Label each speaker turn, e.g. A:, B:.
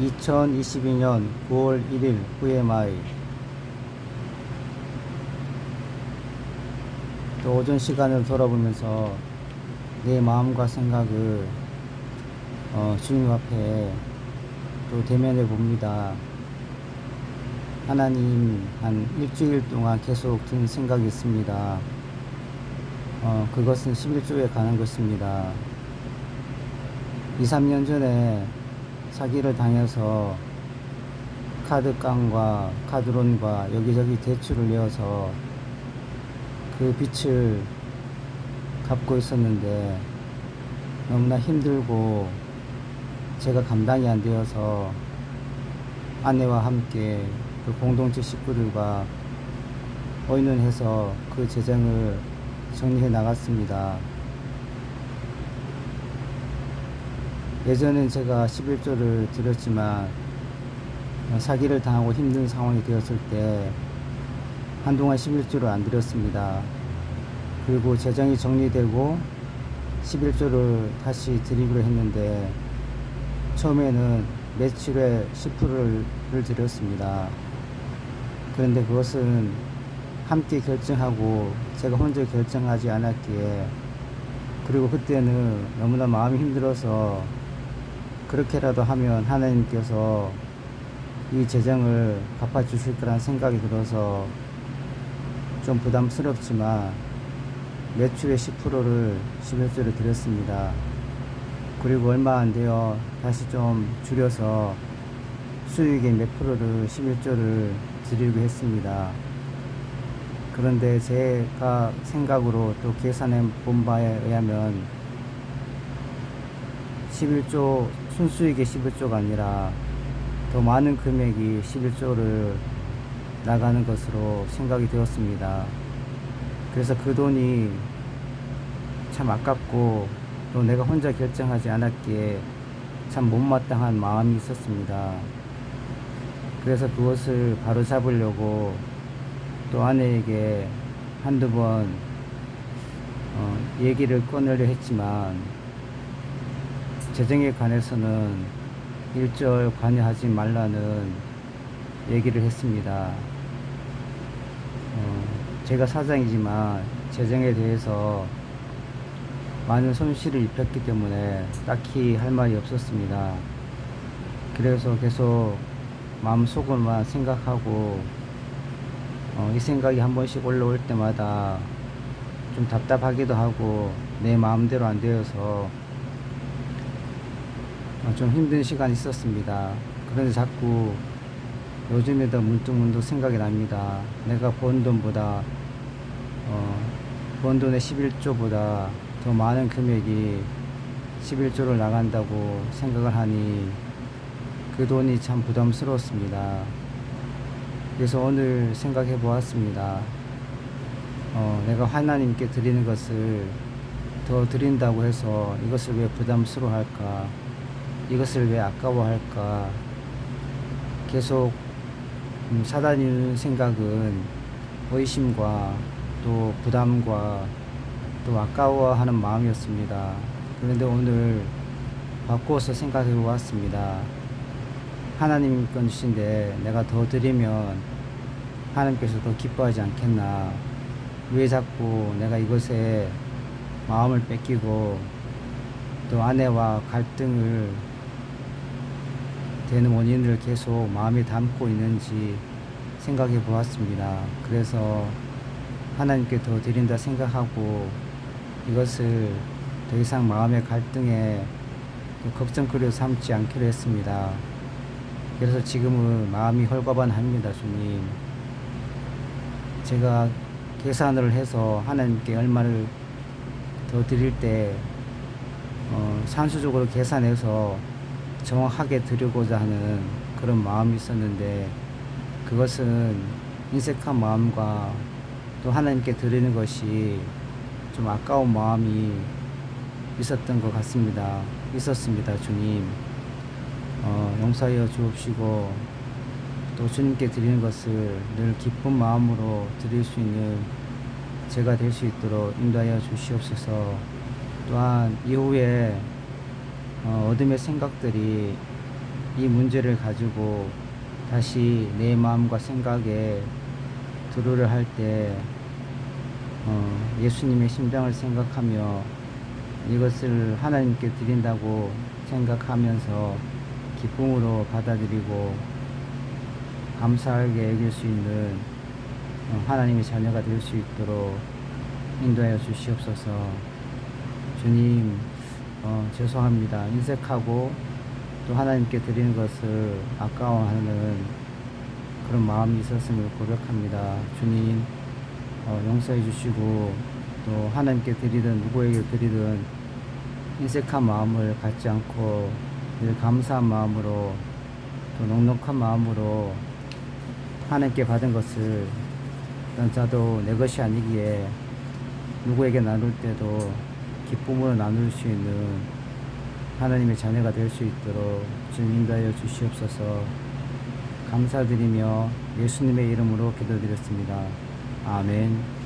A: 2022년 9월 1일 VMI 또 오전 시간을 돌아보면서 내 마음과 생각을 어, 주님 앞에 또 대면해 봅니다. 하나님 한 일주일 동안 계속 든 생각이 있습니다. 어, 그것은 11조에 관한 것입니다. 2, 3년 전에 사기를 당해서 카드깡과 카드론과 여기저기 대출을 내어서 그 빚을 갚고 있었는데 너무나 힘들고 제가 감당이 안 되어서 아내와 함께 그 공동체 식구들과 의논해서 그 재정을 정리해 나갔습니다. 예전엔 제가 11조를 드렸지만 어, 사기를 당하고 힘든 상황이 되었을 때 한동안 11조를 안 드렸습니다. 그리고 재정이 정리되고 11조를 다시 드리기로 했는데 처음에는 매출의 10%를 드렸습니다. 그런데 그것은 함께 결정하고 제가 혼자 결정하지 않았기에 그리고 그때는 너무나 마음이 힘들어서 그렇게라도 하면 하나님께서 이 재정을 갚아주실 거란 생각이 들어서 좀 부담스럽지만 매출의 10%를 11조를 드렸습니다. 그리고 얼마 안 되어 다시 좀 줄여서 수익의 몇 프로를 11조를 드리고 했습니다. 그런데 제가 생각으로 또 계산해 본 바에 의하면 11조 순수익의 11조가 아니라 더 많은 금액이 11조를 나가는 것으로 생각이 되었습니다. 그래서 그 돈이 참 아깝고 또 내가 혼자 결정하지 않았기에 참 못마땅한 마음이 있었습니다. 그래서 그것을 바로 잡으려고 또 아내에게 한두 번 어, 얘기를 꺼내려 했지만 재정에 관해서는 일절 관여하지 말라는 얘기를 했습니다. 어, 제가 사장이지만 재정에 대해서 많은 손실을 입혔기 때문에 딱히 할 말이 없었습니다. 그래서 계속 마음속으로만 생각하고 어, 이 생각이 한 번씩 올라올 때마다 좀 답답하기도 하고 내 마음대로 안 되어서 어, 좀 힘든 시간이 있었습니다. 그런데 자꾸 요즘에도 문득문득 생각이 납니다. 내가 번 돈보다 어, 번 돈의 11조보다 더 많은 금액이 11조를 나간다고 생각을 하니 그 돈이 참 부담스러웠습니다. 그래서 오늘 생각해 보았습니다. 어, 내가 하나님께 드리는 것을 더 드린다고 해서 이것을 왜 부담스러워 할까? 이것을 왜 아까워 할까? 계속 음, 사단이 는 생각은 의심과 또 부담과 또 아까워하는 마음이었습니다. 그런데 오늘 바꾸어서 생각해 보았습니다. 하나님 건 주신데 내가 더 드리면 하나님께서 더 기뻐하지 않겠나. 왜 자꾸 내가 이것에 마음을 뺏기고 또 아내와 갈등을 되는 원인을 계속 마음에 담고 있는지 생각해 보았습니다. 그래서 하나님께 더 드린다 생각하고 이것을 더 이상 마음의 갈등에 걱정거리로 삼지 않기로 했습니다. 그래서 지금은 마음이 헐거반합니다, 주님. 제가 계산을 해서 하나님께 얼마를 더 드릴 때 어, 산수적으로 계산해서 정확하게 드리고자 하는 그런 마음이 있었는데 그것은 인색한 마음과 또 하나님께 드리는 것이 좀 아까운 마음이 있었던 것 같습니다. 있었습니다, 주님. 어, 용서하여 주옵시고 또 주님께 드리는 것을 늘 기쁜 마음으로 드릴 수 있는 제가 될 수 있도록 인도하여 주시옵소서. 또한 이후에 어, 어둠의 생각들이 이 문제를 가지고 다시 내 마음과 생각에 들으려 할때 어, 예수님의 심장을 생각하며 이것을 하나님께 드린다고 생각하면서 기쁨으로 받아들이고 감사하게 여길 수 있는 어, 하나님의 자녀가 될 수 있도록 인도하여 주시옵소서. 주님, 어, 죄송합니다. 인색하고 또 하나님께 드리는 것을 아까워하는 그런 마음이 있었음을 고백합니다. 주님, 어, 용서해 주시고 또 하나님께 드리든 누구에게 드리든 인색한 마음을 갖지 않고 늘 감사한 마음으로 또 넉넉한 마음으로 하나님께 받은 것을 어떤 자도 내 것이 아니기에 누구에게 나눌 때도 기쁨으로 나눌 수 있는 하나님의 자녀가 될 수 있도록 주님 인도하여 주시옵소서 감사드리며 예수님의 이름으로 기도드렸습니다. 아멘.